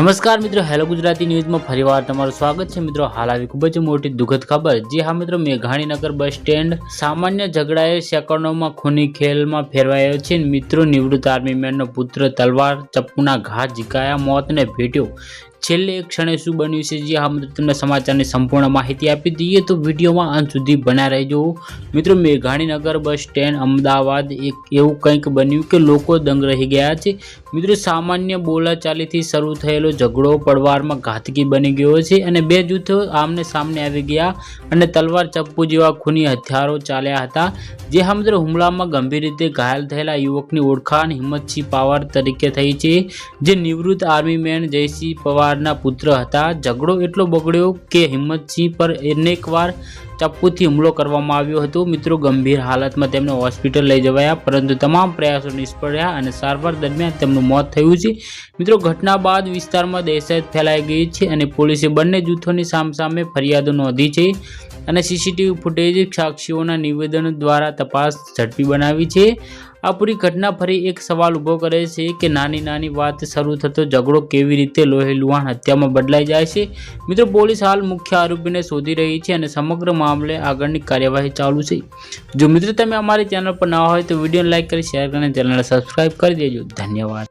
નમસ્કાર મિત્રો, હેલો ગુજરાતી ન્યૂઝમાં ફરીવાર તમારું સ્વાગત છે. મિત્રો, હાલ આવી ખૂબ જ મોટી દુઃખદ ખબર, જે હા મિત્રો, મેઘાણીનગર બસ સ્ટેન્ડ સામાન્ય ઝઘડાએ સેકન્ડોમાં ખૂની ખેલમાં ફેરવાયો છે. મિત્રો, નિવૃત્ત આર્મી મેનનો પુત્ર તલવાર ચપ્પુના ઘા ઝીકાયા મોતને ભેટ્યો. છેલ્લે ક્ષણે શું બન્યું છે જે આ મિત્રો તમને સમાચારની સંપૂર્ણ માહિતી આપી દઈએ તો વિડીયોમાં અંત સુધી બના રહેજો. મિત્રો, મેઘાણીનગર બસ સ્ટેન્ડ અમદાવાદ એક એવું કંઈક બન્યું કે લોકો દંગ રહી ગયા છે. મિત્રો, સામાન્ય બોલાચાલીથી શરૂ થયેલો ઝઘડો પડવારમાં ઘાતકી બની ગયો છે અને બે જૂથો આમને સામને આવી ગયા અને તલવાર ચપ્પુ જેવા ખૂની હથિયારો ચાલ્યા હતા. જે હા મિત્રો હુમલામાં ગંભીર રીતે ઘાયલ થયેલા યુવકની ઓળખાણ હિંમતસિંહ પાવાર તરીકે થઈ છે. જે નિવૃત્ત આર્મી મેન જયસિંહ પવારના પુત્ર હતા. ઝઘડો એટલો બગડ્યો કે હિંમતસિંહ પર અનેકવાર ચપ્પુથી હુમલો કરવામાં આવ્યો હતો. મિત્રો, ગંભીર હાલતમાં તેમને હોસ્પિટલ લઈ જવાયા, પરંતુ તમામ પ્રયાસો નિષ્ફળ રહ્યા અને સારવાર દરમિયાન તેમનું મોત થયું છે. મિત્રો, ઘટના બાદ વિસ્તારમાં દહેશત ફેલાઈ ગઈ છે અને પોલીસે બંને જૂથોની સામસામે ફરિયાદો નોંધી છે અને સીસીટીવી ફૂટેજ સાક્ષીઓના નિવેદન દ્વારા તપાસ ઝડપી બનાવી છે. આ પૂરી ઘટના ફરી એક સવાલ ઊભો કરે છે કે નાની નાની વાત શરૂ થતો ઝઘડો કેવી રીતે લોહી લુહાણ હત્યામાં બદલાઈ જાય છે? મિત્રો, પોલીસ હાલ મુખ્ય આરોપીને શોધી રહી છે અને સમગ્ર મામલે આગળની કાર્યવાહી ચાલુ છે. જો મિત્રો તમે અમારી ચેનલ પર ના હોય તો વીડિયો લાઈક કરી, શેર કરીને ચેનલને સબસ્ક્રાઈબ કરી દેજો. ધન્યવાદ.